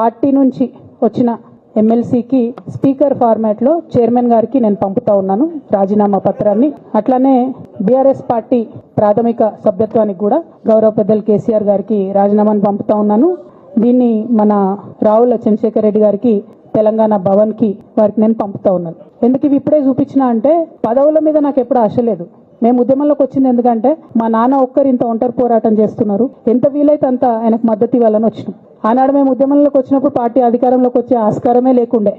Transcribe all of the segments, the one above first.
Party నుంచి వచ్చిన ఎమ్మెల్సీకి స్పీకర్ ఫార్మాట్లో చైర్మన్ గారికి నేను పంపుతా ఉన్నాను రాజీనామా పత్రాన్ని. అట్లానే బీఆర్ఎస్ పార్టీ ప్రాథమిక సభ్యత్వానికి కూడా గౌరవ పెద్దలు కేసీఆర్ గారికి రాజీనామాను పంపుతా ఉన్నాను. దీన్ని మన రావుల చంద్రశేఖర్ రెడ్డి గారికి తెలంగాణ భవన్కి వారికి నేను పంపుతా ఉన్నాను. ఎందుకు ఇవి ఇప్పుడే చూపించిన అంటే పదవుల మీద నాకు ఎప్పుడు ఆశ లేదు. మేము ఉద్యమంలోకి వచ్చింది ఎందుకంటే మా నాన్న ఒక్కరు ఇంత ఒంటరి పోరాటం చేస్తున్నారు. ఎంత వీలైతే అంత ఆయనకు మద్దతు ఇవ్వాలని వచ్చినాం. ఆనాడు మేము ఉద్యమంలోకి వచ్చినప్పుడు పార్టీ అధికారంలోకి వచ్చే ఆస్కారమే లేకుండే.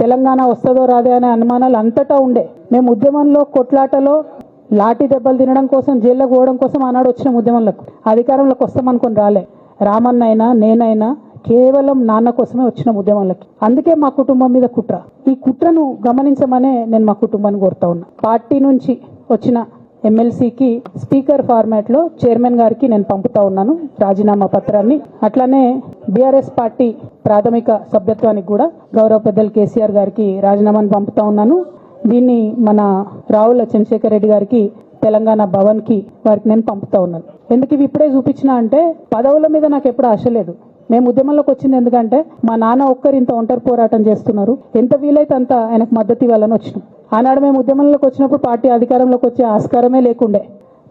తెలంగాణ వస్తుందో రాదే అనే అనుమానాలు అంతటా ఉండే. మేము ఉద్యమంలో కొట్లాటలో లాఠీ దెబ్బలు తినడం కోసం జైల్లో పోవడం కోసం ఆనాడు వచ్చిన ఉద్యమంలోకి. అధికారంలోకి వస్తామనుకుని రాలే. రామన్న అయినా నేనైనా కేవలం నాన్న కోసమే వచ్చిన ఉద్యమంలోకి. అందుకే మా కుటుంబం మీద కుట్ర. ఈ కుట్రను గమనించమనే నేను మా కుటుంబాన్ని కోరుతా ఉన్నా. పార్టీ నుంచి వచ్చిన ఎమ్మెల్సీకి స్పీకర్ ఫార్మాట్లో చైర్మన్ గారికి నేను పంపుతా ఉన్నాను రాజీనామా పత్రాన్ని. అట్లానే బీఆర్ఎస్ పార్టీ ప్రాథమిక సభ్యత్వానికి కూడా గౌరవ పెద్దలు కేసీఆర్ గారికి రాజీనామాను పంపుతా ఉన్నాను. దీన్ని మన రావుల చంద్రశేఖర్ రెడ్డి గారికి తెలంగాణ భవన్కి వారికి నేను పంపుతా ఉన్నాను. ఎందుకు ఇవి ఇప్పుడే చూపించినా అంటే పదవుల మీద నాకు ఎప్పుడు ఆశ లేదు. మేము ఉద్యమంలోకి వచ్చింది ఎందుకంటే మా నాన్న ఒక్కరు ఇంత ఒంటరి పోరాటం చేస్తున్నారు. ఎంత వీలైతే అంత ఆయనకు మద్దతు ఇవ్వాలని వచ్చినాం. ఆనాడు మేము ఉద్యమంలోకి వచ్చినప్పుడు పార్టీ అధికారంలోకి వచ్చే ఆస్కారమే లేకుండే.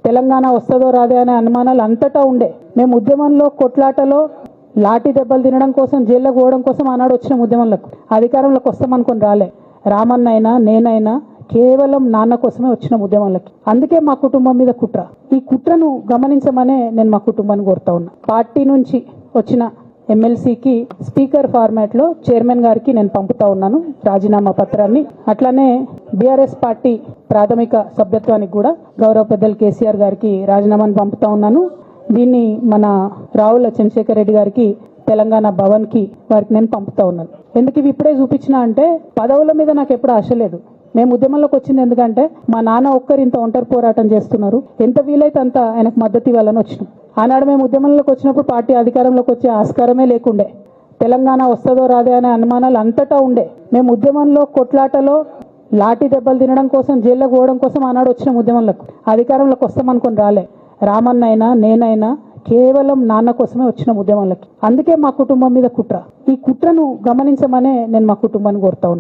తెలంగాణ వస్తుందో రాదే అనే అనుమానాలు అంతటా ఉండే. మేము ఉద్యమంలో కొట్లాటలో లాఠీ దెబ్బలు తినడం కోసం జైల్లోకి పోవడం కోసం ఆనాడు వచ్చిన ఉద్యమంలోకి. అధికారంలోకి వస్తామనుకుని రాలే. రామన్న అయినా నేనైనా కేవలం నాన్న కోసమే వచ్చిన ఉద్యమంలోకి. అందుకే మా కుటుంబం మీద కుట్ర. ఈ కుట్రను గమనించమనే నేను మా కుటుంబాన్ని కోరుతా ఉన్నా. పార్టీ నుంచి వచ్చిన ఎమ్మెల్సీకి స్పీకర్ ఫార్మాట్లో చైర్మన్ గారికి నేను పంపుతా ఉన్నాను రాజీనామా పత్రాన్ని. అట్లానే బీఆర్ఎస్ పార్టీ ప్రాథమిక సభ్యత్వానికి కూడా గౌరవ పెద్దలు కేసీఆర్ గారికి రాజీనామాను పంపుతా ఉన్నాను. దీన్ని మన రావుల చంద్రశేఖర్ రెడ్డి గారికి తెలంగాణ భవన్కి వారికి నేను పంపుతా ఉన్నాను. ఎందుకు ఇవి ఇప్పుడే చూపించిన అంటే పదవుల మీద నాకు ఎప్పుడు ఆశ లేదు. మేము ఉద్యమంలోకి వచ్చింది ఎందుకంటే మా నాన్న ఒక్కరు ఇంత ఒంటరి పోరాటం చేస్తున్నారు. ఎంత వీలైతే అంత ఆయనకు మద్దతు ఇవ్వాలని వచ్చినాం. ఆనాడు మేము ఉద్యమంలోకి వచ్చినప్పుడు పార్టీ అధికారంలోకి వచ్చే ఆస్కారమే లేకుండే. తెలంగాణ వస్తుందో రాదే అనే అనుమానాలు అంతటా ఉండే. మేము ఉద్యమంలో కొట్లాటలో లాఠీ దెబ్బలు తినడం కోసం జైల్లోకి పోవడం కోసం ఆనాడు వచ్చిన ఉద్యమంలోకి. అధికారంలోకి వస్తామనుకుని రాలే. రామన్నైనా నేనైనా కేవలం నాన్న కోసమే వచ్చిన ఉద్యమంలోకి. అందుకే మా కుటుంబం మీద కుట్ర. ఈ కుట్రను గమనించమనే నేను మా కుటుంబాన్ని కోరుతా ఉన్నా.